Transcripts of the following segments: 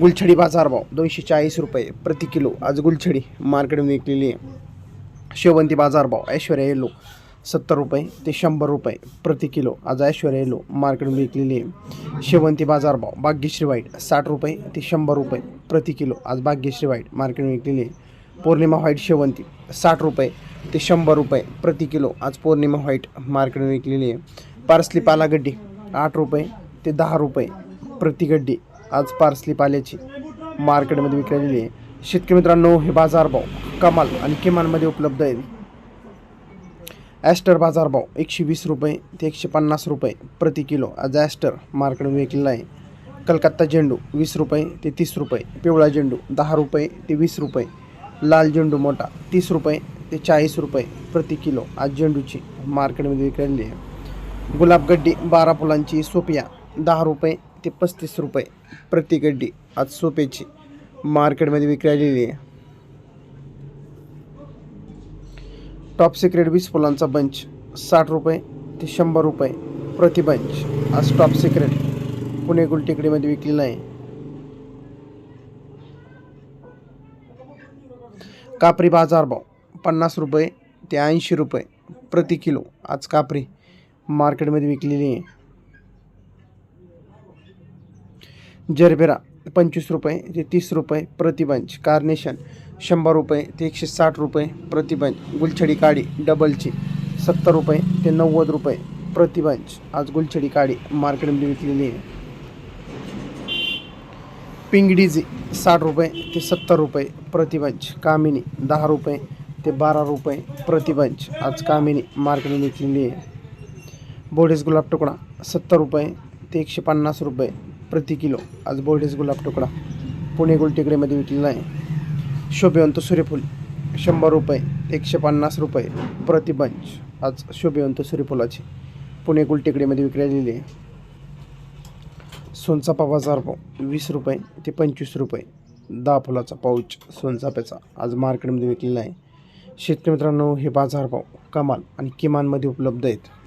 गुलछडी बाजारभाव दोनशे चाळीस रुपये प्रति किलो. आज गुलछडी मार्केटमध्ये विकलेली आहे. शेवंती बाजारभाव ऐश्वर्या येलो सत्तर रुपये ते शंभर रुपये प्रति किलो. आज ऐश्वर्या येलो मार्केटमध्ये विकलेली आहे. शेवंती बाजारभाव भाग्यश्री वाईट साठ रुपये ते शंभर रुपये प्रति किलो. आज भाग्यश्री वाईट मार्केटमध्ये विकलेली आहे. पौर्णिमा व्हाईट शेवंती साठ रुपये ते शंभर रुपये प्रति किलो. आज पौर्णिमा व्हाईट मार्केटमध्ये विकलेली आहे. पार्सली पालागड्डी आठ रुपये ते दहा रुपये प्रति गड्डी. आज पार्सली पाल्याची मार्केटमध्ये विकलेली आहे. शेतकरी मित्रांनो हे बाजारभाव कमाल आणि किमानमध्ये उपलब्ध आहेत. ॲस्टर बाजारभाव एकशे वीस रुपये ते एकशे पन्नास रुपये प्रति किलो. आज ॲस्टर मार्केटमध्ये विकलेला आहे. कलकत्ता झेंडू वीस रुपये ते तीस रुपये पिवळा झेंडू दहा रुपये ते वीस रुपये लाल झेंडू मोठा तीस रुपये ते चाळीस रुपये प्रति किलो. आज झेंडूची मार्केटमध्ये विकलेली आहे. गुलाबगड्डी बारा फुलांची सोपिया दहा रुपये ते पस्तीस रुपये प्रति गड्डी. आज सोप्याची मार्केटमध्ये विकायलेली आहे. टॉप सिक्रेट वीस फुलांचा बंच साठ रुपये ते शंभर रुपये प्रति बंच आज टॉप सिक्रेट पुणे गुलटेकडीमध्ये विकलेला आहे. कापरी बाजारभाव पन्नास रुपये ते ऐंशी रुपये प्रति किलो. आज कापरी मार्केटमध्ये विकलेली आहे. जरबेरा पंचवीस रुपये ते तीस रुपये प्रतिबंच. कार्नेशन शंभर रुपये ते एकशे साठ रुपये प्रतिबंच. गुलछडी काडी डबलची सत्तर रुपये ते नव्वद रुपये प्रतिबंच. आज गुलछडी काडी मार्केटमध्ये विकलेली आहे. पिंगडीजी साठ रुपये ते सत्तर रुपये प्रतिबंच. कामिनी दहा रुपये ते बारा रुपये प्रतिबंच. आज कामिनी मार्केटमध्ये विकलेली आहे. बोडेस गुलाब तुकडा सत्तर रुपये ते एकशे पन्नास रुपये प्रति किलो. आज बोर्डेस गुलाब तुकडा. पुणे गुलटेकडीमध्ये विकलेला आहे शोभिवंत सूर्यफूल शंभर रुपये एकशे पन्नास रुपये प्रतिबंच आज शोभिवंत सूर्यफुलाची पुणे गुलटेकडीमध्ये विकलेली आहे. सोनचापा बाजार भाव वीस रुपये ते पंचवीस रुपये. दहा फुलाचा पाऊच सोनचाप्याचा आज मार्केटमध्ये विकलेला आहे. शेतकरी मित्रांनो हे बाजारभाव कमाल आणि किमानमध्ये उपलब्ध आहेत.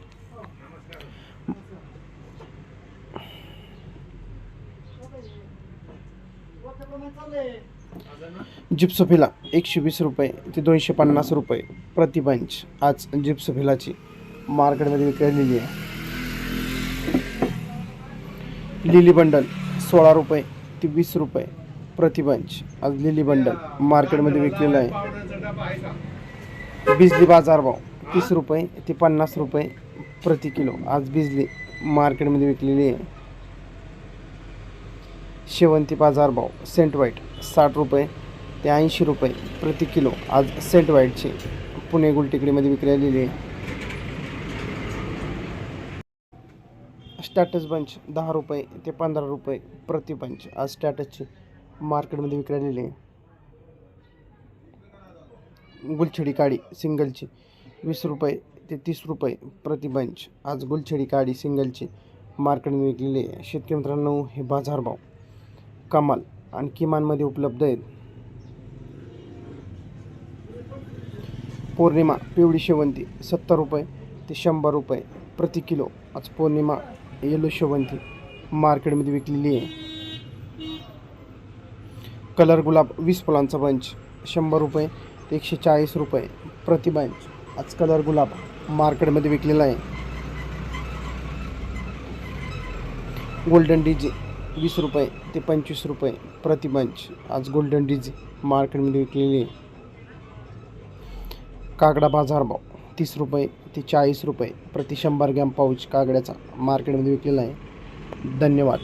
जिप्सोफिला एकशे वीस रुपये ते दोनशे पन्नास रुपये. प्रतिबंच आज जिप्सोफिलाची मार्केटमध्ये विकलेली आहे. लिली बंडल सोळा रुपये ते वीस रुपये. प्रतिबंच आज लिली बंडल मार्केटमध्ये विकलेलं आहे. बिजली बाजारभाव तीस रुपये ते पन्नास रुपये प्रति किलो. आज बिजली मार्केटमध्ये विकलेली आहे. शेवंती बाजार भाव सेंट वाईट साठ रुपये ते ऐंशी रुपये प्रति किलो. आज सेंट वाईटचे पुणे गुलटेकडीमध्ये विकलेली आहे. स्टॅटस बंच दहा रुपये ते पंधरा रुपये प्रति बंच. आज स्टॅटसची मार्केटमध्ये विकलेली आहे. गुलछडी काडी सिंगलची वीस रुपये ते तीस रुपये प्रति बंच. आज गुलछडी काडी सिंगलची मार्केटमध्ये विकलेली आहे. शेतकरी मित्रांनो हे बाजारभाव कमाल आणि किमानमध्ये उपलब्ध आहेत. पौर्णिमा पिवळी शेवंती सत्तर रुपये ते शंभर रुपये प्रति किलो. आज पौर्णिमा येलो शेवंती मार्केटमध्ये विकलेली आहे. कलर गुलाब वीस फुलांचा बंच शंभर रुपये ते एकशे चाळीस रुपये प्रति बंच. आज कलर गुलाब मार्केटमध्ये विकलेला आहे. गोल्डन डीजे वीस रुपये ते पंचवीस रुपये प्रतिबंच आज गोल्डन डीज मार्केटमध्ये विकलेली आहे. कागडा बाजारभाव तीस रुपये ते चाळीस रुपये. प्रति शंभर ग्रॅम पाऊच कागड्याचा मार्केटमध्ये विकलेला आहे. धन्यवाद.